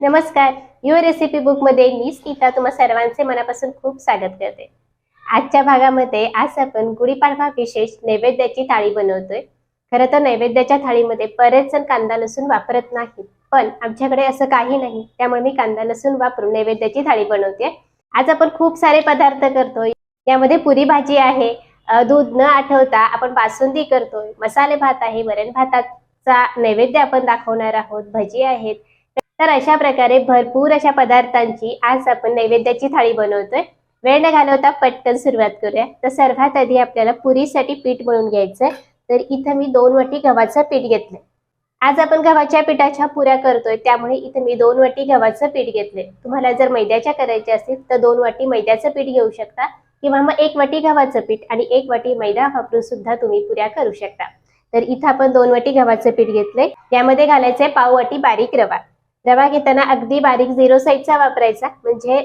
नमस्कार. Your recipe बुकमध्ये मी स्मिता तुम्हा सर्वांचे मनापासून खूप स्वागत करते. आजच्या भागामध्ये आज आपण गुढीपाडवा विशेष नैवेद्याची थाळी बनवतोय. खरं तर नैवेद्याच्या थाळीमध्ये बरेच जण कांदा लसूण वापरत नाहीत. पण आमच्याकडे असं काही नाही. त्यामुळे मी कांदा लसूण वापरून नैवेद्याची थाळी बनवते. आज आपण खूप सारे पदार्थ करतोय. यामध्ये पुरी भाजी आहे. दूध न आठवता आपण बासुंदी करतोय. मसाले भात आहे. वरण भाताचा नैवेद्य आपण दाखवणार आहोत. भजी आहेत. तर अशा प्रकारे भरपूर अशा पदार्थांची आज आपण नैवेद्याची थाळी बनवतोय. वेळ न घालवता पटकन सुरुवात करूया. तर सर्वात आधी आपल्याला पुरीसाठी पीठ मळून घ्यायचंय. तर इथं मी दोन वाटी गव्हाचं पीठ घेतलंय. आज आपण गव्हाच्या पिठाच्या पुऱ्या करतोय त्यामुळे इथं मी दोन वाटी गव्हाचं पीठ घेतलंय. तुम्हाला जर मैद्याच्या करायच्या असतील तर दोन वाटी मैद्याचं पीठ घेऊ शकता किंवा मग एक वाटी गव्हाचं पीठ आणि एक वाटी मैदा वापरून सुद्धा तुम्ही पुऱ्या करू शकता. तर इथं आपण दोन वाटी गव्हाचं पीठ घेतलंय. यामध्ये घालायचंय पाव वाटी बारीक रवा. रवा घेताना अगदी बारीक झिरो साईजचा वापरायचा. म्हणजे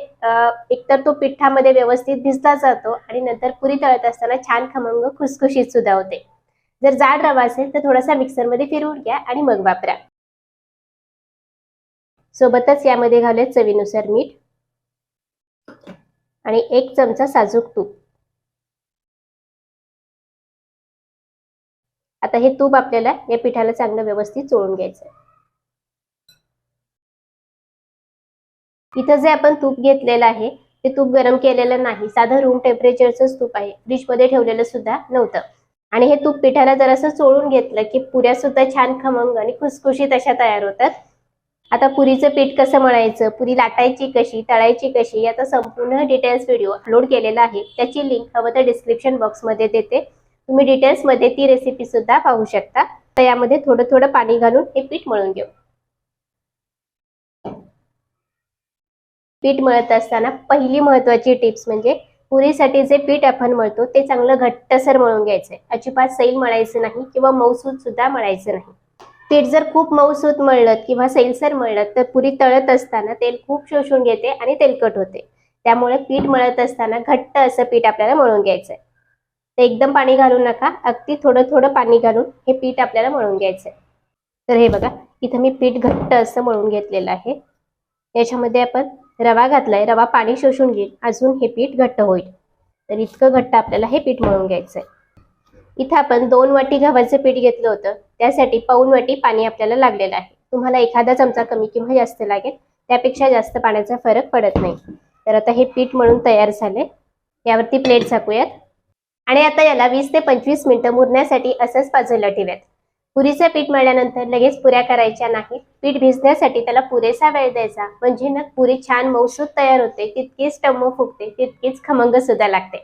एकतर तो पिठामध्ये व्यवस्थित भिजला जातो आणि नंतर पुरी तळत असताना छान खमंग खुसखुशीत सुद्धा होते. जर जाड रवा असेल तर थोडासा मिक्सरमध्ये फिरवून घ्या आणि मग वापरा. सोबतच यामध्ये घालूया चवीनुसार मीठ आणि एक चमचा साजूक तूप. आता हे तूप आपल्याला या पिठाला चांगलं व्यवस्थित चोळून घ्यायचं इथं जे आपण तूप घेतलेलं आहे ते तूप गरम केलेलं नाही. साधं रूम टेम्परेचरचंच तूप आहे. फ्रीजमध्ये ठेवलेलं सुद्धा नव्हतं. आणि हे तूप पिठाला जरासं चोळून घेतलं की पुऱ्या सुद्धा छान खमंग आणि खुसखुशीत अशा तयार होतात. आता पुरीचं पीठ कसं मळायचं? पुरी लाटायची कशी? तळायची कशी? याचा संपूर्ण डिटेल्स व्हिडिओ अपलोड केलेला आहे. त्याची लिंक हवं तर डिस्क्रिप्शन बॉक्समध्ये देते. तुम्ही डिटेल्समध्ये ती रेसिपी सुद्धा पाहू शकता. तर यामध्ये थोडं थोडं पाणी घालून हे पीठ मळून घेऊ. पीठ मळत असताना पहिली महत्वाची टिप्स म्हणजे पुरीसाठी जे पीठ आपण मळतो ते चांगलं घट्टसर मळून घ्यायचंय. अजिबात सैल मळायचं नाही किंवा मऊसूत सुद्धा मळायचं नाही. पीठ जर खूप मऊसूत मळलं किंवा सैलसर मळलं तर पुरी तळत असताना तेल खूप शोषून घेते आणि तेलकट होते. त्यामुळे पीठ मळत असताना घट्ट असं पीठ आपल्याला मळून घ्यायचंय. तर एकदम पाणी घालू नका. अगदी थोडं थोडं पाणी घालून हे पीठ आपल्याला मळून घ्यायचंय. तर हे बघा इथं मी पीठ घट्ट असं मळून घेतलेलं आहे. याच्यामध्ये आपण रवा घातलाय रवा पाणी शोषून घेईल अजून हे पीठ घट्ट होईल. तर इतकं घट्ट आपल्याला हे पीठ मळून आहे इथं आपण दोन वाटी गव्हाचं पीठ घेतलं होतं. त्यासाठी पाऊन वाटी पाणी आपल्याला लागलेलं आहे. तुम्हाला एखादा चमचा कमी किंवा जास्त लागेल. त्यापेक्षा जास्त पाण्याचा फरक पडत नाही. तर आता हे पीठ मळून तयार झाले यावरती प्लेट झाकूयात आणि आता याला वीस ते पंचवीस मिनिटं मुरण्यासाठी असंच बाजूला ठेवूयात. पुरीचे पीठ मळल्यानंतर लगेच पुऱ्या करायच्या नाहीत. पीठ भिजण्यासाठी त्याला पुरेसा वेळ द्यायचा. म्हणजे ना पुरी छान मौसूद तयार होते तितकीच टम्म फुगते तितकीच खमंग सुद्धा लागते.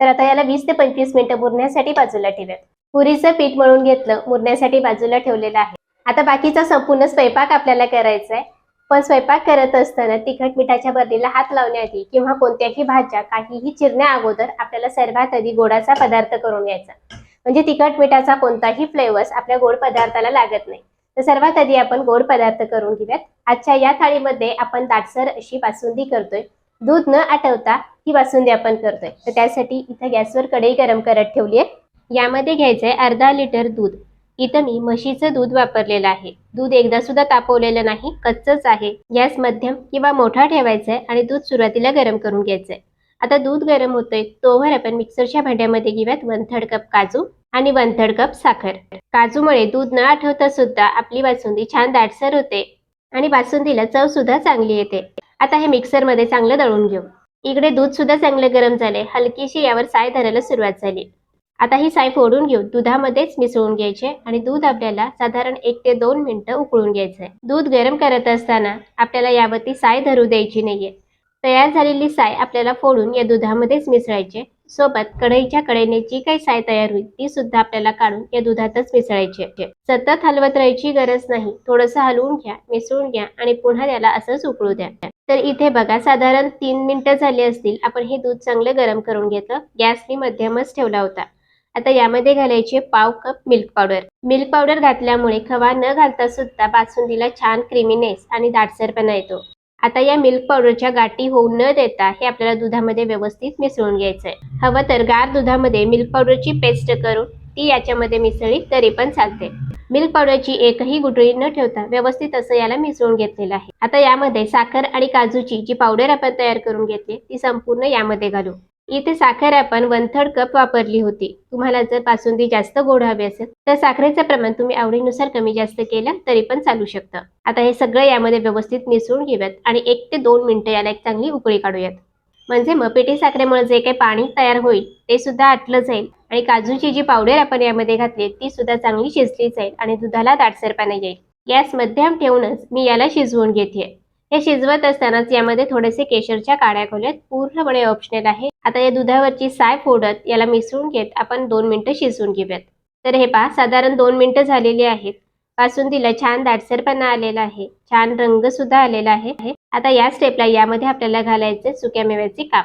तर आता याला वीस ते पंचवीस मिनिटं मुरण्यासाठी बाजूला ठेवूयात. पुरीचं पीठ मळून घेतलं मुरण्यासाठी बाजूला ठेवलेलं आहे. आता बाकीचा संपूर्ण स्वयंपाक आपल्याला करायचा आहे पण स्वयंपाक करत असताना तिखट मिठाच्या बरणीला हात लावण्याआधी किंवा कोणत्याही भाज्या काहीही चिरण्या अगोदर आपल्याला सर्वात आधी गोडाचा पदार्थ करून घ्यायचा. म्हणजे तिखट मिठाचा कोणताही फ्लेवर्स आपल्या गोड पदार्थाला लागत नाही. तर सर्वात आधी आपण गोड पदार्थ करून घेऊयात. आजच्या या थाळीमध्ये आपण दाटसर अशी बासुंदी करतोय. दूध न आठवता ही बासुंदी आपण करतोय. तर त्यासाठी इथं गॅसवर कढई गरम करत ठेवली आहे यामध्ये घ्यायचंय अर्धा लिटर दूध. इथं मी म्हशीचं दूध वापरलेलं आहे. दूध एकदा सुद्धा तापवलेलं नाही कच्चच आहे. गॅस मध्यम किंवा मोठा ठेवायचा आहे आणि दूध सुरुवातीला गरम करून घ्यायचंय. आता दूध गरम होतंय तोवर आपण मिक्सरच्या भांड्यामध्ये घेऊयात वन थर्ड कप काजू आणि वन थर्ड कप साखर. काजूमुळे दूध न आठवता सुद्धा आपली बासुंदी छान दाटसर होते आणि बासुंदीला चव सुद्धा चांगली येते. आता हे मिक्सरमध्ये चांगलं दळून घेऊ. इकडे दूध सुद्धा चांगलं गरम झाले हलकीशी यावर साय धरायला सुरुवात झाली. आता ही साय फोडून घेऊन दुधामध्येच मिसळून घ्यायचे आणि दूध आपल्याला साधारण एक ते दोन मिनिटं उकळून घ्यायचंय. दूध गरम करत असताना आपल्याला यावरती साय धरू द्यायची नाहीये. तयार झालेली साय आपल्याला फोडून या दुधामध्येच मिसळायचे. सोबत कढईच्या कडेने जी काही साय तयार होईल ती सुद्धा आपल्याला काढून या दुधातच मिसळायची सतत हलवत राहायची गरज नाही. थोडंसं हलवून घ्या मिसळून घ्या आणि पुन्हा त्याला असंच उकळू द्या. तर इथे बघा साधारण तीन मिनिटं झाली असतील. आपण हे दूध चांगलं गरम करून घेतलं. गॅसने मध्यमच ठेवला होता. आता यामध्ये घालायचे पाव cup milk powder. Milk powder घातल्यामुळे खवा न घालता सुद्धा बासुंदीला छान क्रीमीनेस आणि दाटसरपणा येतो. आता या मिल्क पावडरच्या गाठी होऊ न देता हे आपल्याला दुधामध्ये व्यवस्थित मिसळून घ्यायचंय. हवं तर गार दुधामध्ये मिल्क पावडरची पेस्ट करून ती याच्यामध्ये मिसळली तरी पण चालते. मिल्क पावडरची एकही गुठळी न ठेवता व्यवस्थित असं याला मिसळून घेतलेलं आहे. आता यामध्ये साखर आणि काजूची जी पावडर आपण तयार करून घेतली ती संपूर्ण यामध्ये घालू. इथे साखर आपण वन थर्ड कप वापरली होती. तुम्हाला जर बासुंदी जास्त गोड हवी असेल तर साखरेचं प्रमाण तुम्ही आवडीनुसार कमी जास्त केलं तरी पण चालू शकतं. आता हे सगळं यामध्ये व्यवस्थित मिसळून घेऊयात आणि एक ते दोन मिनिटं याला एक चांगली उकळी काढूयात. म्हणजे मग साखरेमुळे जे काही पाणी तयार होईल ते सुद्धा आटलं जाईल आणि काजूची जी पावडर आपण यामध्ये घातली ती सुद्धा चांगली शिजली जाईल आणि दुधाला दाटसरपणा येईल. गॅस मध्यम ठेवूनच मी याला शिजवून घेते हे शिजवत असतानाच यामध्ये थोडेसे केशरच्या काड्या खोल्यात पूर्णपणे ऑप्शनल आहे. आता या दुधावरची साय फोडत याला मिसळून घेत आपण दोन मिनिटं शिजवून घेऊयात. तर हे पहा साधारण दोन मिनिटं झालेली आहेत. बासुंदीला छान दाटसरपणा आलेला आहे. छान रंग सुद्धा आलेला आहे. आता या स्टेपला यामध्ये आपल्याला घालायचे सुक्या मेव्याचे काप.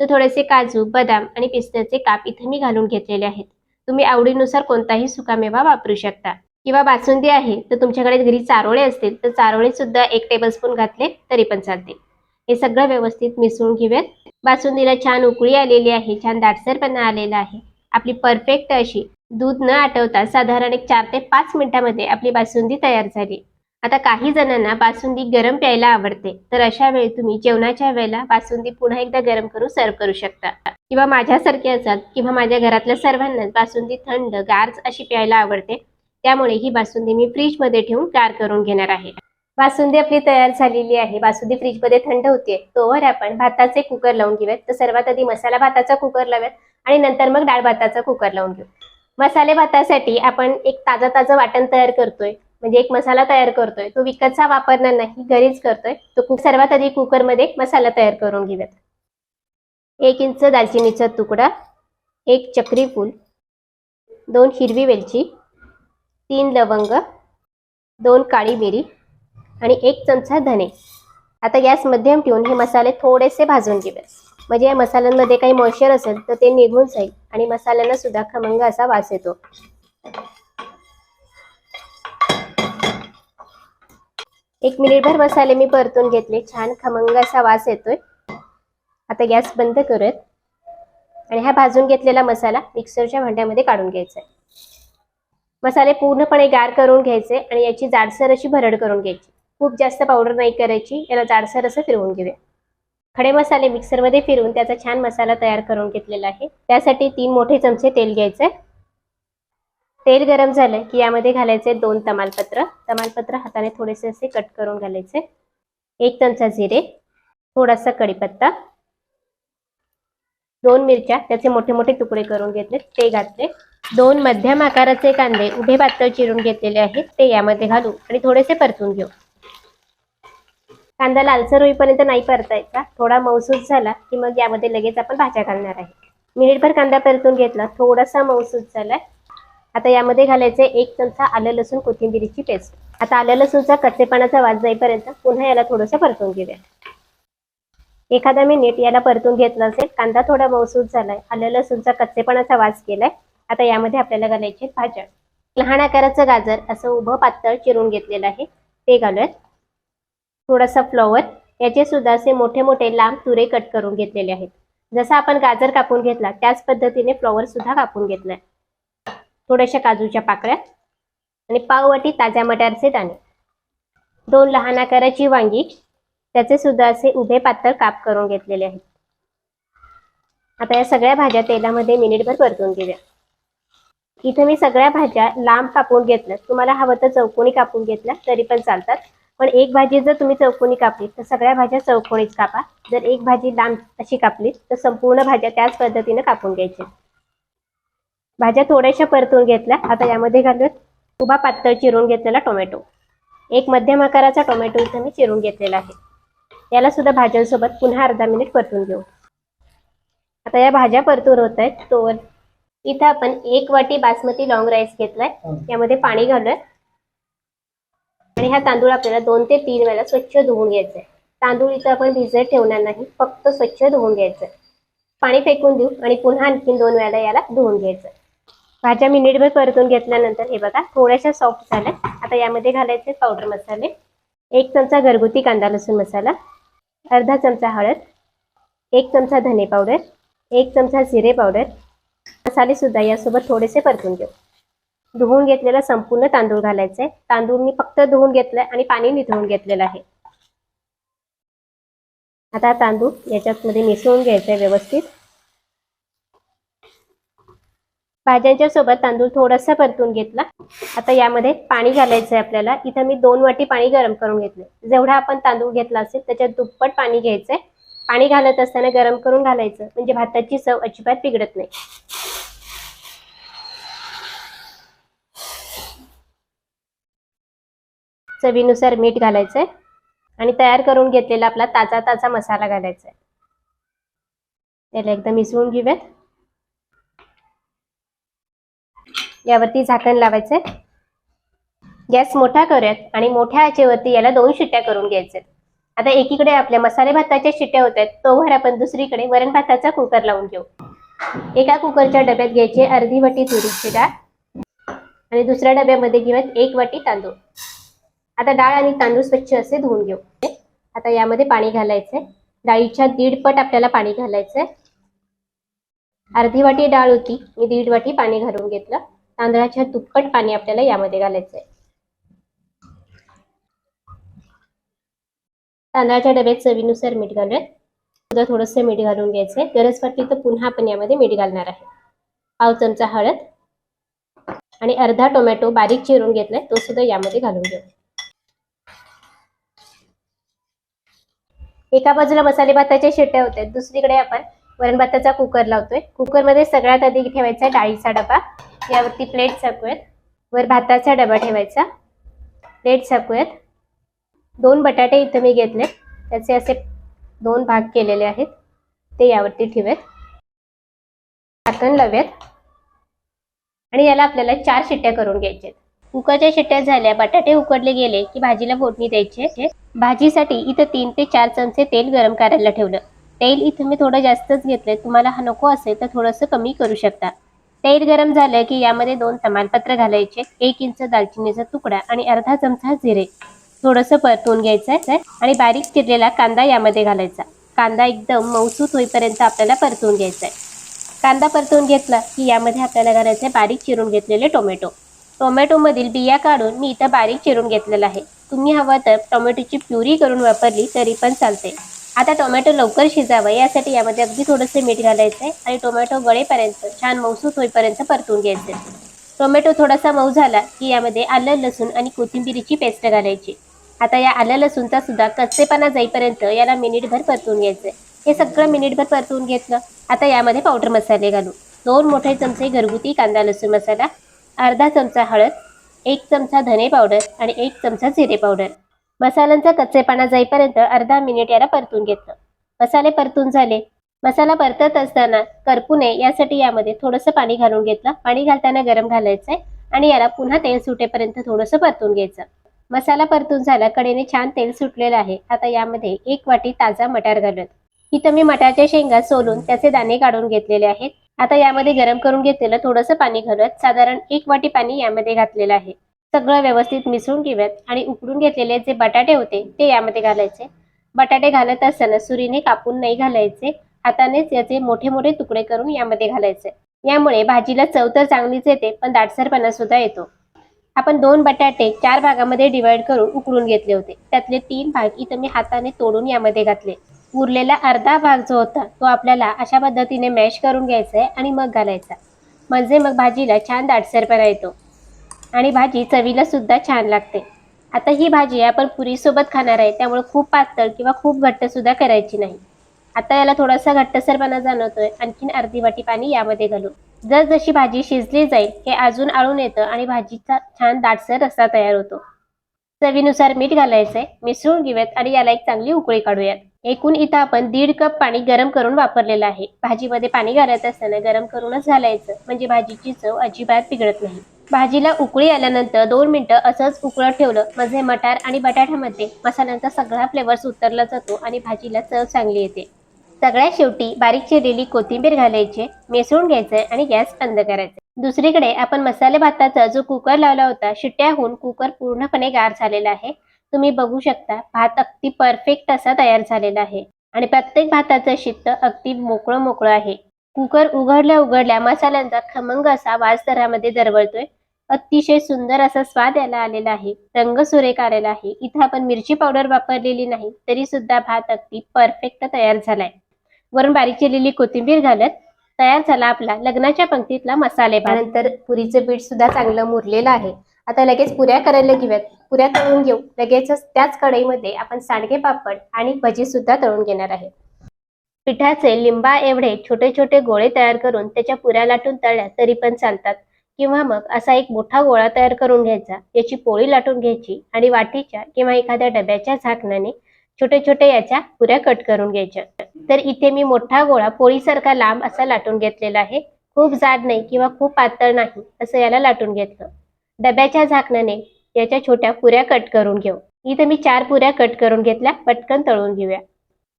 तर थोडेसे काजू बदाम आणि पिस्त्याचे काप इथे मी घालून घेतलेले आहेत. तुम्ही आवडीनुसार कोणताही सुकामेवा वापरू शकता. किंवा बासुंदी आहे तर तुमच्याकडे घरी चारोळे असतील तर चारोळे सुद्धा एक टेबलस्पून घातले तरी पण चालते. हे सगळं व्यवस्थित मिसळून घेऊयात. बासुंदीला छान उकळी आलेली आहे छान दाटसरपणा आलेला आहे. आपली परफेक्ट अशी दूध न आटवता साधारण एक चार ते पाच मिनिटामध्ये आपली बासुंदी तयार झाली. आता काही जणांना बासुंदी गरम प्यायला आवडते तर अशा वेळी तुम्ही जेवणाच्या वेळेला बासुंदी पुन्हा एकदा गरम करून सर्व करू शकता. किंवा माझ्यासारखे असाल किंवा माझ्या घरातल्या सर्वांनाच बासुंदी थंड गार अशी प्यायला आवडते त्यामुळे ही बासुंदी मी फ्रीजमध्ये ठेवून तयार करून घेणार आहे. बासुंदी आपली तयार झालेली आहे. बासुंदी फ्रीजमध्ये थंड होते. तोवर आपण भाताचे कुकर लावून घेऊयात. तर सर्वात आधी मसाला भाताचा कुकर लावूयात आणि नंतर मग डाळ भाताचा कुकर लावून घेऊ. मसाले भातासाठी आपण एक ताजा ताजं वाटण तयार करतोय. म्हणजे एक मसाला तयार करतोय. तो विकतचा वापरणार नाही. घरीच करतोय. तो सर्वात आधी कुकरमध्ये मसाला तयार करून घेऊयात. एक इंच दालचिनीचा तुकडा एक चक्री फूल दोन हिरवी वेलची तीन लवंग दोन काळी मिरी आणि एक चमचा धने. आता गॅस मध्यम ठेवून हे मसाले थोडेसे भाजून घेऊया म्हणजे या मसाल्यांमध्ये काही मॉइश्चर असेल तर ते निघून जाईल आणि मसाल्यांना सुद्धा खमंग असा वास येतो. एक मिनिटभर मसाले मी परतून घेतले. छान खमंग असा वास येतोय. आता गॅस बंद करूयात. आणि हा भाजून घेतलेला मसाला मिक्सरच्या भांड्यामध्ये काढून घ्यायचा आहे. मसाले पूर्णपणे गार करून घ्यायचे आणि याची जाडसर अशी भरड करून घ्यायची. खूप जास्त पावडर नाही करायची याला जाडसर असं फिरवून घेऊया. खडे मसाले मिक्सरमध्ये फिरवून त्याचा छान मसाला तयार करून घेतलेला आहे. त्यासाठी तीन मोठे चमचे तेल घ्यायचे तेल गरम झालं की यामध्ये घालायचे दोन तमालपत्र. तमालपत्र हाताने थोडेसे असे कट करून घालायचे. एक चमचा जिरे थोडासा कढीपत्ता दोन मिरच्या त्याचे मोठे मोठे तुकडे करून घेतले ते घातले. दोन मध्यम आकाराचे कांदे उभे पातळ चिरून घेतलेले आहेत. ते यामध्ये घालू आणि थोडेसे परतून घेऊ. कांदा लालसर होईपर्यंत नाही परतायचा. थोडा मौसूस झाला की मग यामध्ये लगेच आपण भाज्या घालणार आहे. मिनिटभर कांदा परतून घेतला. थोडासा मौसूस झालाय. आता यामध्ये घालायचे एक चमचा आलं लसूण कोथिंबिरीची पेस्ट. आता आलं लसूणचा कच्चेपणाचा वास जाईपर्यंत पुन्हा याला थोडंसं परतून घेऊया. एखादा मिनिट याला परतून घेतला असेल कांदा थोडा मौसूस झालाय. आलं लसूणचा कच्चेपणाचा वास केलाय आता यामध्ये आपल्याला घालायचे भाज्या लहान आकाराचं गाजर असं उभं पातळ चिरून घेतलेलं आहे. ते घालूयात. थोडासा फ्लॉवर याचे सुद्धा असे मोठे मोठे लांब तुरे कट करून घेतलेले आहेत. जसा आपण गाजर कापून घेतला त्याच पद्धतीने फ्लॉवर सुद्धा कापून घेतलाय. थोड्याशा काजूच्या पाकळ्या आणि पाववाटी ताज्या मटारचे दाणे. दोन लहान आकाराची वांगी. त्याचे सुद्धा असे उभे पातळ काप करून घेतलेले आहेत. आता या सगळ्या भाज्या तेलामध्ये मिनिटभर परतून घेऊया. इथे मी सगळ्या भाज्या लांब कापून घेतल्या तुम्हाला हवं तर चौकोनी कापून घेतल्या तरी पण चालतात. पण एक भाजी जर तुम्ही चौकोनी कापली तर सगळ्या भाज्या चौकोनीच कापा. जर एक भाजी लांब अशी कापली तर संपूर्ण भाज्या त्याच पद्धतीने कापून घ्यायच्या भाज्या थोड्याशा परतून घेतल्या. आता यामध्ये घालूयात उभा पातळ चिरून घेतलेला टोमॅटो. एक मध्यम आकाराचा टोमॅटो इथं मी चिरून घेतलेला आहे. याला सुद्धा भाज्यांसोबत पुन्हा अर्धा मिनिट परतून घेऊ. आता या भाज्या परतून होत आहेत. तोवर इथं आपण एक वाटी बासमती लॉंग राईस घेतलाय. यामध्ये पाणी घालूया आणि हा तांदूळ आपल्याला दोन ते तीन वेळा स्वच्छ धुवून घ्यायचा आहे तांदूळ इथं आपण भिजत ठेवणार नाही फक्त स्वच्छ धुवून घ्यायचं पाणी फेकून देऊ आणि पुन्हा आणखीन दोन वेळा याला धुवून घ्यायचं भाज्या मिनिटभर परतून घेतल्यानंतर हे बघा थोड्याशा सॉफ्ट झाल्या. आता यामध्ये घालायचे पावडर मसाले. एक चमचा घरगुती कांदा लसूण मसाला अर्धा चमचा हळद एक चमचा धने पावडर एक चमचा जिरे पावडर मसाले सुद्धा यासोबत थोडेसे परतून घेऊ. धुवून घेतलेला संपूर्ण तांदूळ घालायचे तांदूळ मी फक्त धुवून घेतलाय आणि पाणी निथळून घेतलेलं आहे. आता तांदूळ याच्यात मध्ये मिसळून घ्यायचा व्यवस्थित. भाज्यांच्या सोबत तांदूळ थोडासा परतून घेतला. आता यामध्ये पाणी घालायचं आहे आपल्याला. इथं मी दोन वाटी पाणी गरम करून घेतले जेवढा आपण तांदूळ घेतला असेल त्याच्यात दुप्पट पाणी घ्यायचंय. पाणी घालत असताना गरम करून घालायचं. म्हणजे भाताची चव अजिबात बिघडत नाही. चवीनुसार मीठ घालायचंय आणि तयार करून घेतलेला आपला ताजा ताजा मसाला घालायचा आहे त्याला एकदा मिसळून घेऊयात. यावरती झाकण लावायचंय. गॅस मोठा करूयात आणि मोठ्या आचेवरती याला दोन शिट्ट्या करून घ्यायचे आता एकीकडे आपल्या मसाले भाताच्या शिट्या होत आहेत तोवर आपण दुसरीकडे वरण भाताचा कुकर लावून घेऊ. एका कुकरच्या डब्यात घ्यायची अर्धी वाटी तुरीची डाळ आणि दुसऱ्या डब्यामध्ये घेऊयात एक वाटी तांदूळ. आता डाळ आणि तांदूळ स्वच्छ असे धुवून घेऊ. आता यामध्ये पाणी घालायचंय. डाळीच्या दीड पट आपल्याला पाणी घालायचंय. अर्धी वाटी डाळ होती मी दीड वाटी पाणी घालून घेतलं. तांदळाच्या दुप्पट पाणी आपल्याला यामध्ये घालायचंय. तांदळाच्या डब्यात चवीनुसार मीठ घालूयात. सुद्धा थोडंसं मीठ घालून घ्यायचं आहे गरज वाटली तर पुन्हा आपण यामध्ये मीठ घालणार आहे. पाव चमचा हळद आणि अर्धा टोमॅटो बारीक चिरून घेतलाय तो सुद्धा यामध्ये घालून घेऊ. एका बाजूला मसाले भाताच्या शिट्ट्या होत्या. दुसरीकडे आपण वरण भाताचा कुकर लावतोय. कुकरमध्ये सगळ्यात आधी ठेवायचा डाळीचा डबा. यावरती प्लेट झाकूयात वर भाताचा डबा ठेवायचा. प्लेट झाकूयात दोन बटाटे इथं मी घेतले त्याचे असे दोन भाग केलेले आहेत. ते यावरती ठेवूयात झाकण लावूयात आणि याला आपल्याला चार शिट्ट्या करून घ्यायच्या कुकरच्या शिट्ट्या झाल्या बटाटे उकडले गेले की भाजीला फोडणी द्यायची भाजीसाठी इथं तीन ते चार चमचे तेल गरम करायला ठेवलं. तेल इथं मी थोडं जास्तच घेतलंय. तुम्हाला हा नको असेल तर थोडंसं कमी करू शकता. तेल गरम झालं की यामध्ये दोन तमालपत्र घालायचे एक इंच दालचिनीचा तुकडा आणि अर्धा चमचा जिरे. थोडंसं परतून घ्यायचं आहे आणि बारीक चिरलेला कांदा यामध्ये घालायचा. कांदा एकदम मौसूत होईपर्यंत आपल्याला परतून घ्यायचा आहे कांदा परतून घेतला की यामध्ये आपल्याला घालायचं आहे बारीक चिरून घेतलेले टोमॅटो. टोमॅटोमधील बिया काढून मी इथं बारीक चिरून घेतलेला आहे. तुम्ही हवं तर टोमॅटोची प्युरी करून वापरली तरी पण चालते आता टोमॅटो लवकर शिजावं यासाठी यामध्ये अगदी थोडंसं मीठ घालायचं आहे आणि टोमॅटो गळेपर्यंत छान मौसूत होईपर्यंत परतून घ्यायचं टोमॅटो थोडासा मऊ झाला की यामध्ये आलं लसूण आणि कोथिंबिरीची पेस्ट घालायची. आता या आलं लसूणचा सुद्धा कच्चेपणा जाईपर्यंत याला मिनिटभर परतून घ्यायचं हे सगळं मिनिटभर परतून घेतलं आता यामध्ये पावडर मसाले घालू दोन मोठे चमचे घरगुती कांदा लसूण मसाला अर्धा चमचा हळद एक चमचा धने पावडर आणि एक चमचा जिरे पावडर मसाल्यांचा कच्चेपणा जाईपर्यंत अर्धा मिनिट याला परतून घेतलं. मसाले परतून झाले. मसाला परतत असताना करपू नये यासाठी यामध्ये थोडंसं पाणी घालून घेतलं. पाणी घालताना गरम घालायचंय आणि याला पुन्हा तेल सुटेपर्यंत थोडंसं परतून घ्यायचं. मसाला परतून झाला कडेने छान तेल सुटलेलं आहे. आता यामध्ये एक वाटी ताजा मटार घालत इथं मी मटारच्या शेंगा सोलून त्याचे दाणे काढून घेतलेले आहेत. आता यामध्ये गरम करून घेतलेलं थोडंसं पाणी घालत साधारण एक वाटी पाणी यामध्ये घातलेलं आहे. सगळं व्यवस्थित मिसळून घेऊयात आणि उकडून घेतलेले जे बटाटे होते ते यामध्ये घालायचे. बटाटे घालत असताना सुरीने कापून नाही घालायचे. हातानेच याचे मोठे मोठे तुकडे करून यामध्ये घालायचे. यामुळे भाजीला चव तर चांगलीच येते पण दाटसरपणा सुद्धा येतो. आपण दोन बटाटे चार भागामध्ये डिवाइड करून उकळून घेतले होते. त्यातले तीन भाग इथं मी हाताने तोडून यामध्ये घातले. उरलेला अर्धा भाग जो होता तो आपल्याला अशा पद्धतीने मॅश करून घ्यायचा आहे आणि मग घालायचा. म्हणजे मग भाजीला छान दाटसरपणा येतो. आणि भाजी चवीला सुद्धा छान लागते. आता ही भाजी आपण पुरीसोबत खाणार आहे त्यामुळे खूप पातळ किंवा खूप घट्ट सुद्धा करायची नाही. आता याला थोडासा घट्टसरपणा जाणवतोय. आणखीन अर्धी वाटी पाणी यामध्ये घालू. जर जशी भाजी शिजली जाईल हे अजून आळून येतं आणि भाजीचा छान दाटसर रस्सा तयार होतो. चवीनुसार मीठ घालायचंय मिसळून घेऊयात आणि याला एक चांगली उकळी काढूयात. एकूण इथं आपण दीड कप पाणी गरम करून वापरलेलं आहे. भाजीमध्ये पाणी घालत असताना गरम करूनच घालायचं म्हणजे भाजीची चव अजिबात बिघडत नाही. भाजीला उकळी आल्यानंतर दोन मिनिटं असंच उकळत ठेवलं म्हणजे मटार आणि बटाट्यामध्ये मसाल्यांचा सगळा फ्लेवर्स उतरला जातो आणि भाजीला चव चांगली येते. सगळ्यात शेवटी बारीक चिरलेली कोथिंबीर घालायची मिसळून घ्यायचंय आणि गॅस बंद करायचा. दुसरीकडे आपण मसाले भाताचा जो कुकर लावला होता शिट्ट्याहून कुकर पूर्णपणे गार झालेला आहे. तुम्ही बघू शकता भात अगदी परफेक्ट असा तयार झालेला आहे. आणि प्रत्येक भाताचं शित्त अगदी मोकळं मोकळं आहे. कुकर उघडल्या उघडल्या मसाल्यांचा खमंग असा वास दरामध्ये दरवळतोय. अतिशय सुंदर असा स्वाद याला आलेला आहे. रंग सुरेख आलेला आहे. इथं आपण मिरची पावडर वापरलेली नाही तरी सुद्धा भात अगदी परफेक्ट तयार झालाय. वरून बारीक चिरलेली कोथिंबीर घालत तयार झाला आपला लग्नाच्या पंक्तीतला मसाले नंतर पुरीचं पीठ सुद्धा चांगलं मुरलेलं आहे. आता लगेच पुऱ्या करायला घेऊयात. पुऱ्या तळून घेऊ. लगेचच त्याच कढईमध्ये आपण सांडगे पापड आणि भजी सुद्धा तळून घेणार आहे. पिठाचे लिंबा एवढे छोटे छोटे गोळे तयार करून त्याच्या पुऱ्या लाटून तळल्या तरी पण चालतात. किंवा मग असा एक मोठा गोळा तयार करून घ्यायचा. याची पोळी लाटून घ्यायची आणि वाटीच्या किंवा एखाद्या डब्याच्या झाकणाने छोटे छोटे याच्या पुऱ्या कट करून घ्यायच्या. तर इथे मी मोठा गोळा पोळीसारखा लांब असा लाटून घेतलेला आहे. खूप जाड नाही किंवा खूप पातळ नाही असं याला लाटून घेतलं. डब्याच्या झाकणाने याच्या छोट्या पुऱ्या कट करून घेऊ. इथे मी चार पुऱ्या कट करून घेतल्या. पटकन तळून घेऊया.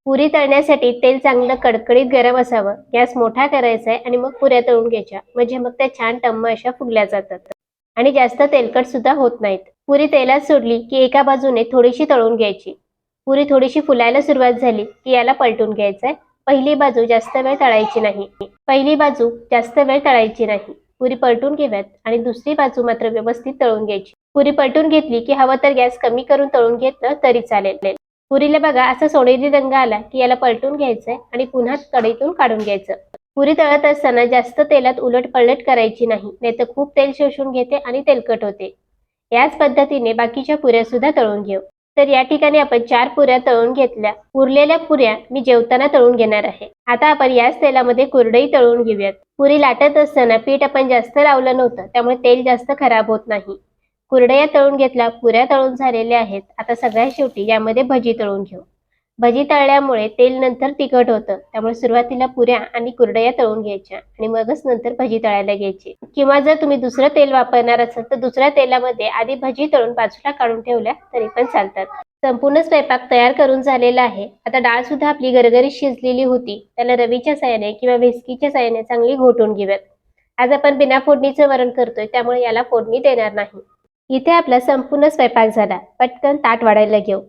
पुरी तळण्यासाठी तेल चांगलं कडकडीत गरम असावं. गॅस मोठा करायचा आहे आणि मग पुऱ्या तळून घ्यायच्या. म्हणजे मग त्या छान टम्म अशा फुगल्या जातात. आणि जास्त तेलकट सुद्धा होत नाहीत. पुरी तेलात सोडली की एका बाजूने थोडीशी तळून घ्यायची. पुरी थोडीशी फुलायला सुरुवात झाली की याला पलटून घ्यायचंय. पहिली बाजू जास्त वेळ तळायची नाही. पहिली बाजू जास्त वेळ तळायची नाही. पुरी पलटून घेव्यात आणि दुसरी बाजू मात्र व्यवस्थित तळून घ्यायची. पुरी पलटून घेतली की हवं तर गॅस कमी करून तळून घेतलं तरी चालेल. पुरीला बघा असा सोनेरी रंग आला की याला पलटून घ्यायचंय आणि पुन्हा कढईतून काढून घ्यायचं. पुरी तळत असताना जास्त तेलात उलट पलट करायची नाही नाहीतर खूप तेल शोषून घेते आणि तेलकट होते. याच पद्धतीने बाकीच्या पुऱ्या सुद्धा तळून घेऊ. तर या ठिकाणी आपण चार पुऱ्या तळून घेतल्या. उरलेल्या पुऱ्या मी जेवताना तळून घेणार आहे. आता आपण याच तेलामध्ये कुरडई तळून घेऊयात. पुरी लाटत असताना पीठ आपण जास्त लावलं नव्हतं त्यामुळे तेल जास्त खराब होत नाही. कुरडया तळून घेतल्या पुऱ्या तळून झालेल्या आहेत. आता सगळ्यात शेवटी यामध्ये भजी तळून घेऊ. भजी तळल्यामुळे तेल नंतर तिखट होतं. त्यामुळे सुरुवातीला पुऱ्या आणि कुरडया तळून घ्यायच्या आणि मगच नंतर भजी तळायला घ्यायची. किंवा जर तुम्ही दुसरं तेल वापरणार असाल तर दुसऱ्या तेलामध्ये आधी भजी तळून बाजूला काढून ठेवल्या तरी पण चालतात. संपूर्ण स्वयंपाक तयार करून झालेला आहे. आता डाळ सुद्धा आपली गरगरीत शिजलेली होती. त्याला रवीच्या साह्याने किंवा व्हिस्कीच्या साह्याने चांगली घोटून घेऊयात. आज आपण बिना फोडणीचं वरण करतोय त्यामुळे याला फोडणी देणार नाही. इथे आपला संपूर्ण स्वयंपाक झाला. पटकन ताट वाढायला घेऊ.